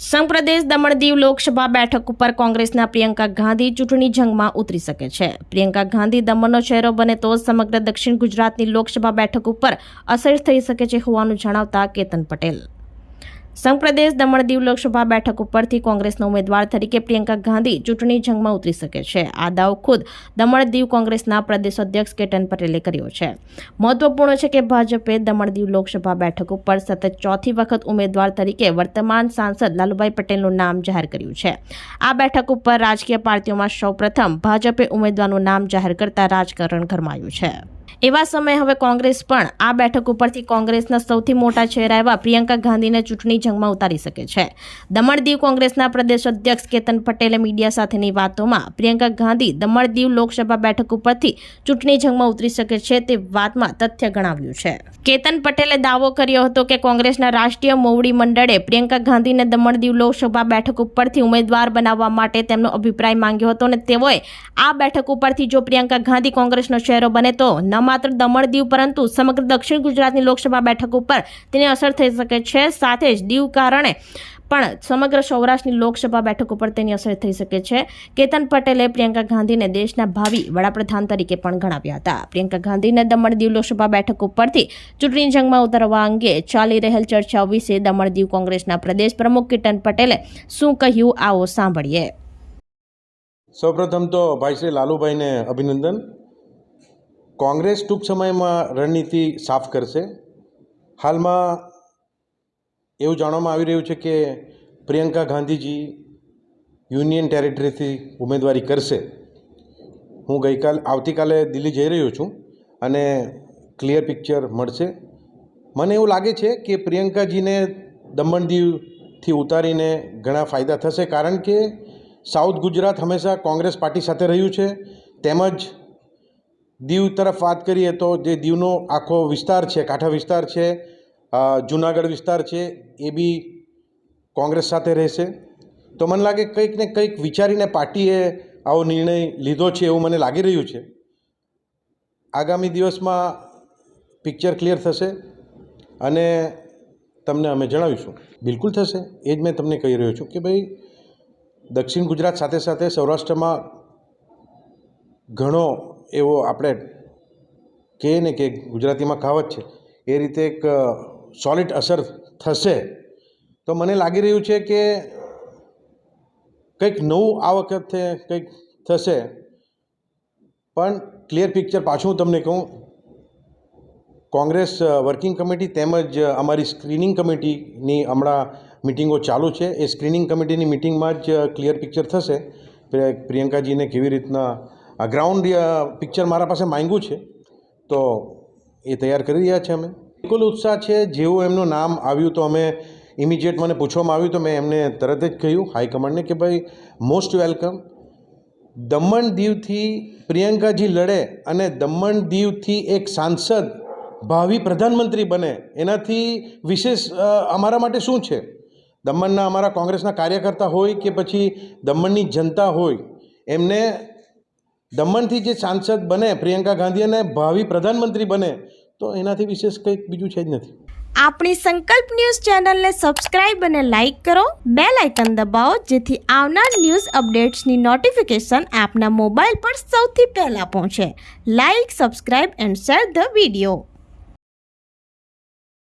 સંઘપ્રદેશ દમણ દીવ લોકસભા બેઠક ઉપર કોંગ્રેસના પ્રિયંકા ગાંધી ચૂંટણી જંગમાં ઉતરી શકે છે. પ્રિયંકા ગાંધી દમણનો ચહેરો બને તો સમગ્ર દક્ષિણ ગુજરાતની લોકસભા બેઠક ઉપર અસર થઈ શકે છે હોવાનું જણાવતા કેતન પટેલ. સંઘપ્રદેશ દમણ દીવ લોકસભા બેઠક ઉપરથી કોંગ્રેસના ઉમેદવાર તરીકે પ્રિયંકા ગાંધી ચૂંટણી જંગમાં ઉતરી શકે છે. આ દાવ ખુદ દમણ દીવ કોંગ્રેસના પ્રદેશ અધ્યક્ષ કેટન પટેલે કર્યો છે. મહત્વપૂર્ણ છે કે ભાજપે દમણ દીવ લોકસભા બેઠક ઉપર સતત ચોથી વખત ઉમેદવાર તરીકે વર્તમાન સાંસદ લાલુભાઈ પટેલનું નામ જાહેર કર્યું છે. આ બેઠક ઉપર રાજકીય પાર્ટીઓમાં સૌપ્રથમ ભાજપે ઉમેદવારનું નામ જાહેર કરતા રાજકારણ ગરમાયું છે. એવા સમયે હવે કોંગ્રેસ પણ આ બેઠક ઉપરથી કોંગ્રેસના સૌથી મોટા ચહેરા એવા પ્રિયંકા ગાંધીને ચૂંટણી જંગમાં ઉતારી શકે છે. દમણ દીવ કોંગ્રેસના પ્રદેશ અધ્યક્ષ કેતન પટેલે મીડિયા સાથેની વાતોમાં પ્રિયંકા ગાંધી દમણ દીવ લોકસભા બેઠક ઉપરથી ચૂંટણી જંગમાં ઉતરી શકે છે તે વાતમાં તથ્ય ગણાવ્યું છે. કેતન પટેલે દાવો કર્યો હતો કે કોંગ્રેસના રાષ્ટ્રીય મોવડી મંડળે પ્રિયંકા ગાંધીને દમણ દીવ લોકસભા બેઠક ઉપરથી ઉમેદવાર બનાવવા માટે તેમનો અભિપ્રાય માંગ્યો હતો અને તેઓએ આ બેઠક ઉપરથી જો પ્રિયંકા ગાંધી કોંગ્રેસનો ચહેરો બને તો ન માત્ર દમણ દીવ પરંતુ સમગ્ર દક્ષિણ ગુજરાતની લોકસભા બેઠક ઉપર તેની અસર થઈ શકે છે. સાથે જ દીવ કારણે પણ સમગ્ર સૌરાષ્ટ્રની લોકસભા બેઠક ઉપર તેની અસર થઈ શકે છે. કેતન પટેલે પ્રિયંકા ગાંધીને દેશના ભાવિ વડાપ્રધાન તરીકે પણ ગણાવ્યા હતા. પ્રિયંકા ગાંધીને દમણ દીવ લોકસભા બેઠક ઉપરથી ચૂંટણી જંગમાં ઉતરવા અંગે ચાલી રહેલ ચર્ચાઓ વિશે દમણ દીવ કોંગ્રેસના પ્રદેશ પ્રમુખ કેતન પટેલે શું કહ્યું આવો સાંભળીએ. સૌપ્રથમ તો ભાઈ શ્રી લાલુભાઈને અભિનંદન. કોંગ્રેસ ટૂંક સમયમાં રણનીતિ સાફ કરશે. હાલમાં એવું જાણવામાં આવી રહ્યું છે કે પ્રિયંકા ગાંધીજી યુનિયન ટેરેટરીથી ઉમેદવારી કરશે. હું ગઈકાલ, આવતીકાલે દિલ્હી જઈ રહ્યો છું અને ક્લિયર પિક્ચર મળશે. મને એવું લાગે છે કે પ્રિયંકાજીને દમણ દીવથી ઉતારીને ઘણા ફાયદા થશે, કારણ કે સાઉથ ગુજરાત હંમેશા કોંગ્રેસ પાર્ટી સાથે રહ્યું છે. તેમજ દીવ તરફ વાત કરીએ તો જે દીવનો આખો વિસ્તાર છે, કાંઠા વિસ્તાર છે જુનાગઢ વિસ્તાર છે, એ બી કોંગ્રેસ સાથે રહેશે. તો મને લાગે કંઈક ને કંઈક વિચારીને પાર્ટીએ આવો નિર્ણય લીધો છે એવું મને લાગી રહ્યું છે. આગામી દિવસમાં પિક્ચર ક્લિયર થશે અને તમને અમે જણાવીશું. બિલકુલ થશે. એ જ મેં તમને કહી રહ્યો છું કે ભાઈ, દક્ષિણ ગુજરાત સાથે સાથે સૌરાષ્ટ્રમાં ઘણો એવો આપણે કહીએ ને કે ગુજરાતીમાં કહાવત છે, એ રીતે એક સોલિડ અસર થશે. તો મને લાગી રહ્યું છે કે કંઈક નવું આ વખતે કંઈક થશે. પણ ક્લિયર પિક્ચર પાછું હું તમને કહું. કોંગ્રેસ વર્કિંગ કમિટી તેમજ અમારી સ્ક્રીનિંગ કમિટીની હમણાં મિટિંગો ચાલુ છે. એ સ્ક્રીનિંગ કમિટીની મિટિંગમાં જ ક્લિયર પિક્ચર થશે. પ્રિયંકાજીને કેવી રીતના ગ્રાઉન્ડ પિક્ચર મારા પાસે માંગ્યું છે, તો એ તૈયાર કરી રહ્યા છે અમે. બિલકુલ ઉત્સાહ છે, જેવું એમનું નામ આવ્યું તો અમે ઇમિડિયેટ મને પૂછવામાં આવ્યું તો મેં એમને તરત જ કહ્યું હાઈકમાન્ડને કે ભાઈ મોસ્ટ વેલકમ દમણ દીવથી પ્રિયંકાજી લડે અને દમણ દીવથી એક સાંસદ, ભાવિ પ્રધાનમંત્રી બને, એનાથી વિશેષ અમારા માટે શું છે? દમણના અમારા કોંગ્રેસના કાર્યકર્તા હોય કે પછી દમણની જનતા હોય, એમને દમણથી જે સાંસદ બને, પ્રિયંકા ગાંધી અને ભાવિ પ્રધાનમંત્રી બને, તો એનાથી વિશેષ કંઈક બીજું છે જ નથી. આપણી સંકલ્પ ન્યૂઝ ચેનલને સબસ્ક્રાઇબ અને લાઇક કરો. બે લાઇકન દબાવો, જેથી આવનાર ન્યૂઝ અપડેટ્સની નોટિફિકેશન આપના મોબાઈલ પર સૌથી પહેલાં પહોંચે. Like, subscribe and share the video.